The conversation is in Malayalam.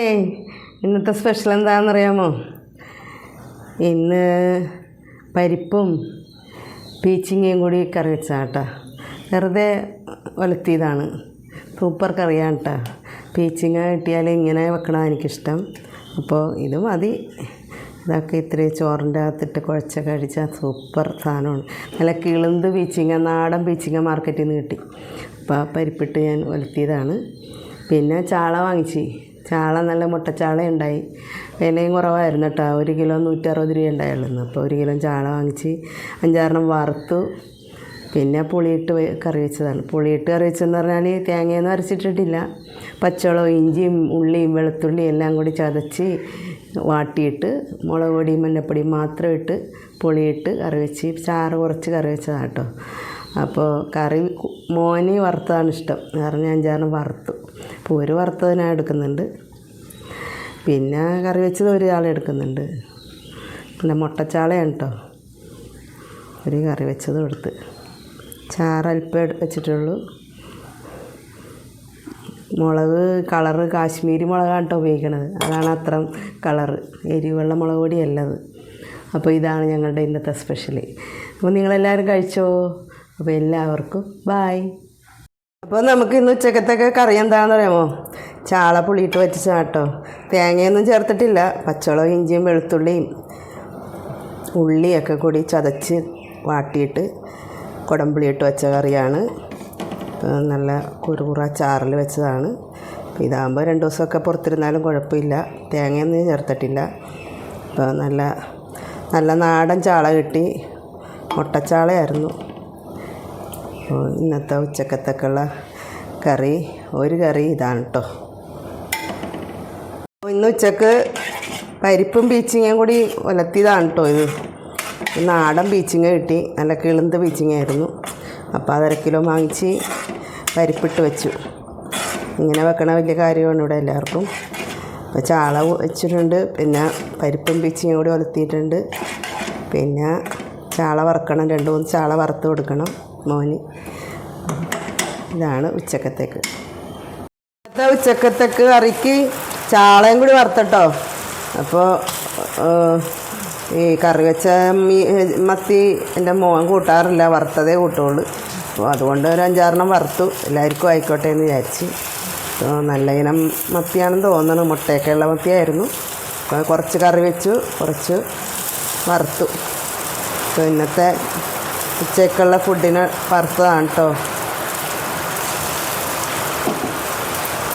ഏയ് ഇന്നത്തെ സ്പെഷ്യൽ എന്താണെന്നറിയാമോ? ഇന്ന് പരിപ്പും പീച്ചിങ്ങയും കൂടി കറി വെച്ചാട്ടാ വെറുതെ ഒലത്തിയതാണ്. സൂപ്പർ കറിയാണ് കേട്ടോ പീച്ചിങ്ങ കിട്ടിയാൽ ഇങ്ങനെ വെക്കണതാണ് എനിക്കിഷ്ടം. അപ്പോൾ ഇത് മതി. ഇതൊക്കെ ഇത്തിരി ചോറിന്റെ അകത്തിട്ട് കുഴച്ച കഴിച്ചാൽ സൂപ്പർ സാധനമാണ്. നല്ല കിളുന്ത് പീച്ചിങ്ങ നാടൻ പീച്ചിങ്ങ മാർക്കറ്റിൽ നിന്ന് കിട്ടി. അപ്പോൾ പരിപ്പിട്ട് ഞാൻ ഒലത്തിയതാണ്. പിന്നെ ചാള വാങ്ങിച്ച്. ചാള നല്ല മുട്ടച്ചാള ഉണ്ടായി വിലയും കുറവായിരുന്നു കേട്ടോ. ഒരു കിലോ നൂറ്ററുപത് രൂപ ഉണ്ടായുള്ളൂ. അപ്പോൾ ഒരു കിലോ ചാള വാങ്ങിച്ച് അഞ്ചാറെണ്ണം വറുത്തു. പിന്നെ പുളിയിട്ട് കറി വെച്ചതാണ്. പുളിയിട്ട് കറി വെച്ചതെന്ന് പറഞ്ഞാൽ തേങ്ങയൊന്നും അരച്ചിട്ടിട്ടില്ല. പച്ചവളവും ഇഞ്ചിയും ഉള്ളിയും വെളുത്തുള്ളിയും എല്ലാം കൂടി ചതച്ച് വാട്ടിയിട്ട് മുളക് പൊടിയും മഞ്ഞപ്പൊടിയും മാത്രം ഇട്ട് പുളിയിട്ട് കറി വെച്ച് ചാറ് കുറച്ച് കറി വെച്ചതാണ് കേട്ടോ. അപ്പോൾ കറി മോനി വറുത്തതാണ് ഇഷ്ടം. കാരണം ഞാൻ അഞ്ചാറെണ്ണം വറുത്തു. അപ്പോൾ ഒരു വറുത്തത് എടുക്കുന്നുണ്ട്. പിന്നെ കറി വെച്ചത് ഒരു ആൾ എടുക്കുന്നുണ്ട്. പിന്നെ മുട്ടച്ചാളയാണ് കേട്ടോ. ഒരു കറി വെച്ചതും എടുത്ത് ചാറ് അല്പം എടു- വെച്ചിട്ടുള്ളൂ. മുളക് കളറ് കാശ്മീരി മുളകാണ് കേട്ടോ ഉപയോഗിക്കണത്. അതാണ് അത്ര കളറ് എരിവെള്ള മുളക് പൊടിയല്ലത് അപ്പോൾ ഇതാണ് ഞങ്ങളുടെ ഇന്നത്തെ സ്പെഷ്യൽ അപ്പോൾ നിങ്ങളെല്ലാവരും കഴിച്ചോ? അപ്പോൾ എല്ലാവർക്കും ബായ് അപ്പോൾ നമുക്ക് ഇന്ന് ഉച്ചക്കത്തൊക്കെ കറി എന്താണെന്ന് അറിയാമോ? ചാള പുളിയിട്ട് വറ്റിച്ച കേട്ടോ. തേങ്ങയൊന്നും ചേർത്തിട്ടില്ല. പച്ചവളവും ഇഞ്ചിയും വെളുത്തുള്ളിയും ഉള്ളിയൊക്കെ കൂടി ചതച്ച് വാട്ടിയിട്ട് കുടംപുളിയിട്ട് വെച്ച കറിയാണ്. നല്ല കുറുകുറ ചാറിൽ വെച്ചതാണ്. അപ്പോൾ ഇതാകുമ്പോൾ രണ്ട് ദിവസമൊക്കെ പുറത്തിരുന്നാലും കുഴപ്പമില്ല. തേങ്ങയൊന്നും ചേർത്തിട്ടില്ല. അപ്പോൾ നല്ല നല്ല നാടൻ ചാള കിട്ടി. മുട്ടച്ചാളയായിരുന്നു. ഇന്നത്തെ ഉച്ചക്കത്തേക്കുള്ള കറി ഒരു കറി ഇതാണ് കേട്ടോ ഇന്ന് ഉച്ചയ്ക്ക് പരിപ്പും ബീച്ചിങ്ങും കൂടി ഒലത്തിയതാണ് കേട്ടോ ഇത്. നാടൻ ബീച്ചിങ് കിട്ടി. നല്ല കിളുന്ത് ബീച്ചിങ്ങായിരുന്നു അപ്പോൾ അര കിലോ വാങ്ങിച്ച് പരിപ്പിട്ട് വെച്ചു. ഇങ്ങനെ വെക്കണ വലിയ കാര്യമാണ് ഇവിടെ എല്ലാവർക്കും. അപ്പോൾ ചാള വെച്ചിട്ടുണ്ട്. പിന്നെ പരിപ്പും ബീച്ചിങ്ങും കൂടി ഒലത്തിയിട്ടുണ്ട്. പിന്നെ ചാള വറക്കണം. രണ്ട് മൂന്ന് ചാള വറുത്ത് കൊടുക്കണം. മോന് ഇതാണ് ഉച്ചക്കത്തേക്ക്. ഇന്നത്തെ ഉച്ചക്കത്തേക്ക് കറിക്ക് ചാളയും കൂടി വറുത്തട്ടോ. അപ്പോൾ ഈ കറി വെച്ച മീ മത്തി എന്റെ മോൻ കൂട്ടാറില്ല വറുത്തതേ കൂട്ടുള്ളൂ. അപ്പോൾ അതുകൊണ്ട് ഒരു അഞ്ചാറെണ്ണം വറുത്തു. എല്ലാവർക്കും ആയിക്കോട്ടെ എന്ന് വിചാരിച്ച്. നല്ല ഇനം മത്തിയാണെന്ന് തോന്നുന്നു. മുട്ടയൊക്കെയുള്ള മത്തിയായിരുന്നു. കുറച്ച് കറി വെച്ചു കുറച്ച് വറുത്തു. അപ്പോൾ ഇന്നത്തെ ഉച്ചയ്ക്കുള്ള ഫുഡിന് വറുത്തതാണ് കേട്ടോ